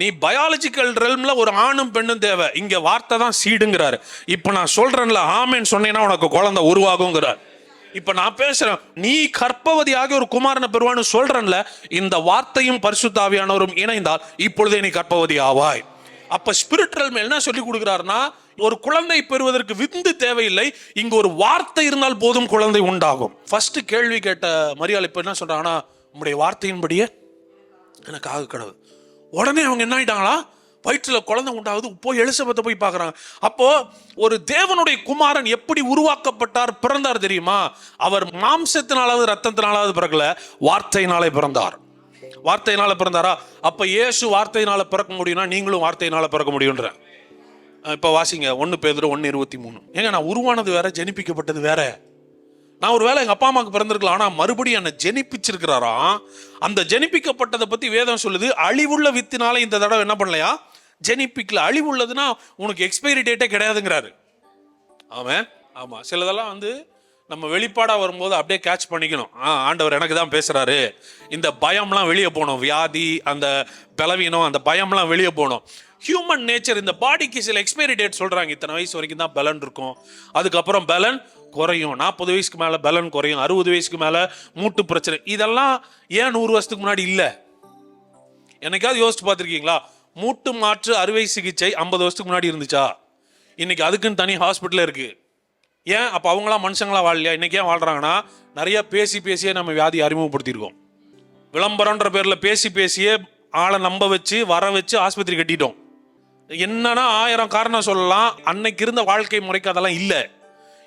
நீ பயாலஜிக்கல் ரெல்மில் ஒரு ஆணும் பெண்ணும் தேவை. இங்கே வார்த்தை தான் சீடுங்கிறாரு. இப்போ நான் சொல்கிறேன்ல ஆமேன்னு சொன்னீங்கன்னா உனக்கு குழந்தை உருவாகுங்கிறார். இப்போ நான் பேசுகிறேன் நீ கற்பவதியாக ஒரு குமாரனை பெறுவான்னு சொல்கிறேன்ல இந்த வார்த்தையும் பரிசுத்தாவியானவரும் இணைந்தால் இப்பொழுதே நீ கற்பவதி ஆவாய். அப்போ ஸ்பிரிச்சுவல் மேல் என்ன சொல்லி கொடுக்குறாருன்னா ஒரு குழந்தை பெறுவதற்கு விந்து தேவையில்லை இங்க ஒரு வார்த்தை இருந்தால் போதும் குழந்தை உண்டாகும். ஃபர்ஸ்ட் கேள்வி கேட்ட மரியாதை இப்போ என்ன சொல்றாங்கன்னா உங்களுடைய வார்த்தையின்படியே எனக்கு ஆக கடவுள் உடனே அவங்க என்ன ஆயிட்டாங்களா? வயிற்றில் குழந்தை உண்டாகுது. போய் எலிசபத்தை போய் பார்க்குறாங்க. அப்போ ஒரு தேவனுடைய குமாரன் எப்படி உருவாக்கப்பட்டார் பிறந்தார் தெரியுமா? அவர் மாம்சத்தினாலாவது ரத்தத்தினாலாவது பிறக்கல வார்த்தையினாலே பிறந்தார். வார்த்தையினால பிறந்தாரா? அப்ப இயேசு வார்த்தையினால பிறக்க முடியும்னா நீங்களும் வார்த்தையினால பிறக்க முடியுன்ற இப்போ வாசிங்க. ஒன்று பேதர் ஒன்று இருபத்தி மூணு. ஏங்க நான் உருவானது வேற ஜெனிப்பிக்கப்பட்டது வேற. நான் ஒரு வேளை எங்கள் அப்பா அம்மாவுக்கு பிறந்திருக்கலாம் ஆனால் மறுபடியும் என்னை ஜெனிப்பிச்சிருக்கிறாராம் அந்த ஜெனிப்பிக்கப்பட்டதை பற்றி வேதம் சொல்லுது அழிவுள்ள வித்தினால இந்த தடவை என்ன பண்ணலையா? ஜெனிப்பிக்கல. அழிவுள்ளதுன்னா உனக்கு எக்ஸ்பைரி டேட்டே கிடையாதுங்கிறாரு. ஆமாம் ஆமாம் சிலதெல்லாம் வந்து நம்ம வெளிப்பாடாக வரும்போது அப்படியே கேட்ச் பண்ணிக்கணும். ஆ ஆண்டவர் எனக்கு தான் பேசுகிறாரு இந்த பயம்லாம் வெளியே போகணும். வியாதி அந்த பலவீனம் அந்த பயம்லாம் வெளியே போகணும். ஹியூமன் நேச்சர் இந்த பாடிக்கு சில எக்ஸ்பைரி டேட் சொல்கிறாங்க இத்தனை வயசு வரைக்கும் தான் பலன் இருக்கும். அதுக்கப்புறம் பலன் குறையும். நாற்பது வயசுக்கு மேலே பலன் குறையும். அறுபது வயசுக்கு மேலே மூட்டு பிரச்சனை. இதெல்லாம் ஏன் நூறு வருஷத்துக்கு முன்னாடி இல்லை? என்னைக்காவது யோசிச்சு பார்த்துருக்கீங்களா? மூட்டு மாற்று அறுவை சிகிச்சை ஐம்பது வருஷத்துக்கு முன்னாடி இருந்துச்சா? இன்னைக்கு அதுக்குன்னு தனி ஹாஸ்பிட்டல் இருக்குது ஏன்? அப்போ அவங்களாம் மனுஷங்களா வாழலையா? இன்றைக்கி ஏன் வாழ்கிறாங்கன்னா நிறைய பேசி பேசியே நம்ம வியாதி அறிமுகப்படுத்தியிருக்கோம் விளம்பரன்ற பேரில் பேசி பேசியே ஆளை நம்ப வச்சு வர வச்சு ஆஸ்பத்திரி கட்டிட்டோம். என்னன்னா ஆயிரம் காரணம் சொல்லலாம். அன்னைக்கு இருந்த வாழ்க்கை முறைக்கு அதெல்லாம் இல்லை.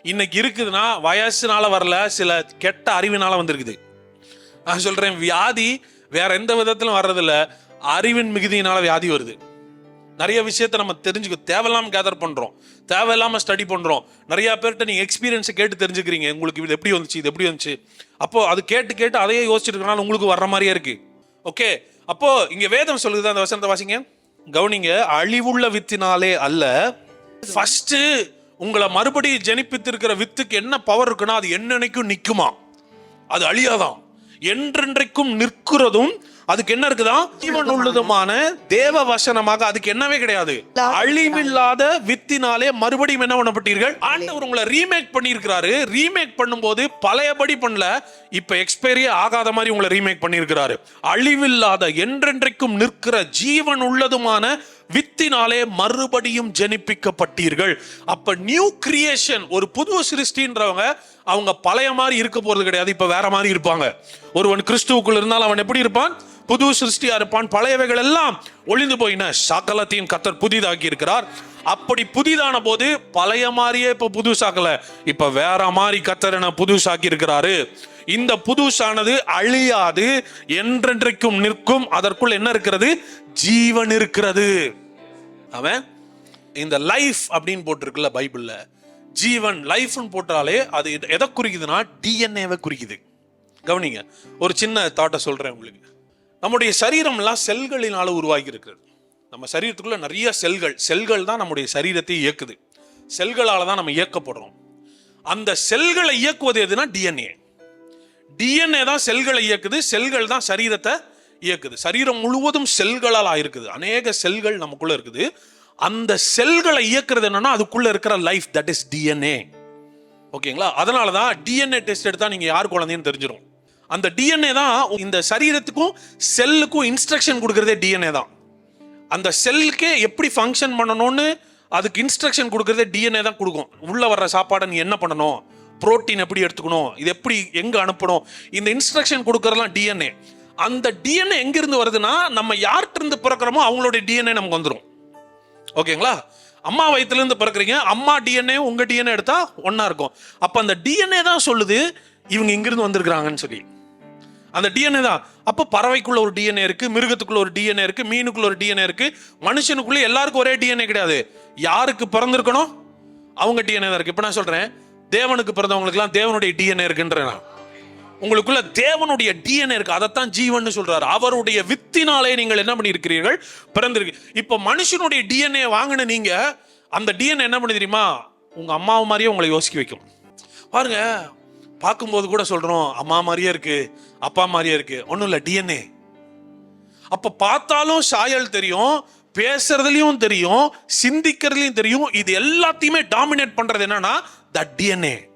இன்னைக்கு இருக்குதுன்னா வயசுனால வரல சில கெட்ட அறிவினால வந்திருக்குது. நான் சொல்றேன் வியாதி வேற எந்த விதத்திலும் வர்றதில்ல. அறிவின் மிகுதியினால வியாதி வருது. நிறைய விஷயத்த நம்ம தெரிஞ்சுக்க தேவையில்லாம கேதர் பண்றோம். தேவையில்லாம ஸ்டடி பண்றோம். நிறைய பேர்கிட்ட நீங்க எக்ஸ்பீரியன்ஸை கேட்டு தெரிஞ்சுக்கிறீங்க. உங்களுக்கு இது எப்படி வந்துச்சு இது எப்படி வந்துச்சு? அப்போ அது கேட்டு கேட்டு அதையே யோசிச்சுட்டு இருக்கனால உங்களுக்கு வர்ற மாதிரியே இருக்கு. ஓகே அப்போ இங்க வேதம் சொல்லுது அந்த வசனத்தை வாசிங்க. கவனிங்க அழிவுள்ள வித்தினாலே அல்ல. ஃபர்ஸ்ட் உங்களை மறுபடியும் ஜெனிப்பித்திருக்கிற வித்துக்கு என்ன பவர் இருக்குன்னா அது என்னன்னைக்கும் நிற்குமா அது அழியாதான். என்றென்றைக்கும் நிற்கிறதும் அதுக்கு என்ன இருக்குதா? ஜீவன் உள்ளதுமான தேவ வசனமாக அதுக்கு என்னவே கிடையாது. அழிவில்லாத வித்தினாலே மறுபடியும் என்ன பண்ணப்பட்டீர்கள்? ஆண்டவர் உங்களை ரீமேக் பண்ணியிருக்கிறாரு. ரீமேக் பண்ணும்போது பழையபடி பண்ணல. இப்ப எக்ஸ்பைரியே ஆகாத மாதிரி உங்களை ரீமேக் பண்ணியிருக்கிறாரு. அழிவில்லாத என்றென்றைக்கும் நிற்கிற ஜீவன் உள்ளதுமான வித்தினாலே மறுபடியும் ஜெனிப்பிக்கப்பட்டீர்கள். அப்ப நியூ கிரியேஷன் ஒரு புது சிருஷ்டின்றவங்க அவங்க பழைய மாதிரி இருக்க போறது கிடையாது இப்ப வேற மாதிரி இருப்பாங்க. ஒருவன் கிறிஸ்துவுக்குள் இருந்தால் அவன் எப்படி இருப்பான்? புது சிருஷ்டியா இருப்பான். பழையவைகள் எல்லாம் ஒளிந்து போயின. சகலத்தையும் கத்தர் புதிதாக்கி இருக்கிறார். அப்படி புதிதான போது பழைய மாதிரியே இப்ப புதுசாக்கல. இப்ப வேற மாதிரி கத்தர் என புதுசாக்கி இருக்கிறாரு. இந்த புதுசானது அழியாது. என்றென்றைக்கும் நிற்கும். அதற்குள் என்ன இருக்கிறது? ஜீவன் இருக்கிறது. அவன் இந்த லைஃப் அப்படின்னு போட்டிருக்குல்ல பைபிளில் ஜீவன் லைஃப்னு போட்டாலே அது எதை குறிக்குதுன்னா டிஎன்ஏவை குறிக்குது. கவனிங்க ஒரு சின்ன தாட்டை சொல்கிறேன் உங்களுக்கு. நம்முடைய சரீரம்லாம் செல்களினால உருவாகி இருக்கிறது நம்ம சரீரத்துக்குள்ளே நிறைய செல்கள் செல்கள் தான் நம்முடைய சரீரத்தை இயக்குது. செல்களால் தான் நம்ம இயக்கப்படுறோம். அந்த செல்களை இயக்குவது எதுனா டிஎன்ஏ டிஎன்ஏ தான் செல்களை இயக்குது செல்கள் தான் சரீரத்தை இயக்குது. சரீரம் முழுவதும் செல்களால் ஆயிருக்குது. அநேக செல்கள் நமக்குள்ள இருக்குது. அந்த செல்களை இயக்குறது என்னன்னா அதுக்குள்ள இருக்கிற லைஃப் தட் இஸ் டிஎன்ஏ ஓகேங்களா? அதனால தான் டிஎன்ஏ டெஸ்ட் எடுத்தா நீங்க யார் குழந்தைன்னு தெரிஞ்சிடும் அந்த டிஎன்ஏ தான் இந்த சரீரத்துக்கும் செல்லுக்கும் இன்ஸ்ட்ரக்ஷன் கொடுக்கறதே டிஎன்ஏ தான். அந்த செல்லுக்கே எப்படி ஃபங்க்ஷன் பண்ணணும்னு அதுக்கு இன்ஸ்ட்ரக்ஷன் கொடுக்கறதே டிஎன்ஏ தான் கொடுக்கும். உள்ளே வர்ற சாப்பாடை நீ என்ன பண்ணணும்? புரோட்டீன் எப்படி எடுத்துக்கணும்? இது எப்படி எங்கே அனுப்பணும்? இந்த இன்ஸ்ட்ரக்ஷன் கொடுக்குறதுலாம் டிஎன்ஏ அந்த டிஎன்ஏ எங்கிருந்து வருதுன்னா நம்ம யார்கிட்ட இருந்து பிறக்கிறோமோ அவங்களுடைய டிஎன்ஏ நமக்கு வந்துடும் ஓகேங்களா அம்மா வயிற்றுலேருந்து பிறக்கிறீங்க பிறக்குறீங்க அம்மா டிஎன்ஏ உங்கள் டிஎன்ஏ எடுத்தால் ஒன்றா இருக்கும் அப்போ அந்த டிஎன்ஏ தான் சொல்லுது இவங்க இங்கிருந்து வந்திருக்கிறாங்கன்னு சொல்லி அந்த டிஎன்ஏ தான் அப்போ பறவைக்குள்ள ஒரு டிஎன்ஏ இருக்கு மிருகத்துக்குள்ள ஒரு டிஎன்ஏ இருக்கு மீனுக்குள்ள ஒரு டிஎன்ஏ இருக்கு மனுஷனுக்குள்ள எல்லாருக்கும் ஒரே டிஎன்ஏ கிடையாது யாருக்கு பிறந்திருக்கணும் அவங்க டிஎன்ஏ தான் இருக்கு இப்போ நான் சொல்றேன் தேவனுக்கு பிறந்தவங்களுக்குலாம் தேவனுடைய டிஎன்ஏ இருக்குன்றேன் நான் உங்களுக்குள்ள தேவனுடைய டிஎன்ஏ இருக்கு. அதைத்தான் ஜீவன் சொல்றாரு. அவருடைய வித்தினாலே நீங்கள் என்ன பண்ணியிருக்கிறீர்கள்? பிறந்திருக்கு. இப்போ மனுஷனுடைய டிஎன்ஏ வாங்கின நீங்க அந்த டிஎன்ஏ என்ன பண்ணி தெரியுமா? உங்க அம்மாவை மாதிரியே உங்களை யோசிக்க வைக்கும். பாருங்க பார்க்கும்போது கூட சொல்றோம் அம்மா மாதிரியே இருக்கு அப்பா மாதிரியே இருக்கு. ஒன்றும் இல்லை டிஎன்ஏ அப்ப பார்த்தாலும் சாயல் தெரியும் பேசுறதுலயும் தெரியும் சிந்திக்கிறதுலயும் தெரியும் இது எல்லாத்தையுமே டாமினேட் பண்றது என்னன்னா த டிஎன்ஏ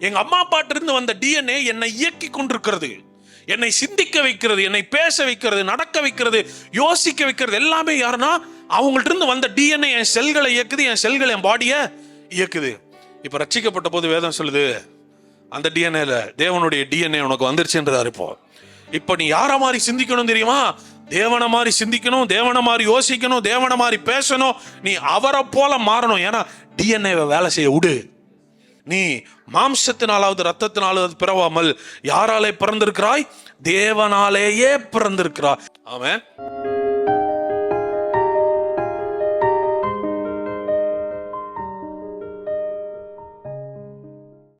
எங்க அம்மா அப்பாட்டிருந்து வந்த டிஎன்ஏ என்னை இயக்கி கொண்டிருக்கிறது. என்னை சிந்திக்க வைக்கிறது என்னை பேச வைக்கிறது நடக்க வைக்கிறது யோசிக்க வைக்கிறது எல்லாமே யாருன்னா அவங்கள்ட்ட இருந்து வந்த டிஎன்ஏ என் செல்களை இயக்குது என் செல்கள் என் பாடியை இயக்குது. இப்ப ரட்சிக்கப்பட்ட போது வேதம் சொல்லுது அந்த டிஎன்ஏல தேவனுடைய டிஎன்ஏ உனக்கு வந்துருச்சுன்றதாரு இப்போ. இப்போ நீ யார மாதிரி சிந்திக்கணும் தெரியுமா? தேவனை மாதிரி சிந்திக்கணும் தேவனை மாதிரி யோசிக்கணும் தேவனை மாதிரி பேசணும் நீ அவரை போல மாறணும். ஏன்னா டிஎன்ஏவை வேலை செய்ய விடு. நீ மாம்சத்தினாலாவது ரத்தத்தினாலாவது பிறவாமல் யாராலே பிறந்திருக்கிறாய்? தேவனாலேயே பிறந்திருக்கிறாய். ஆமாம்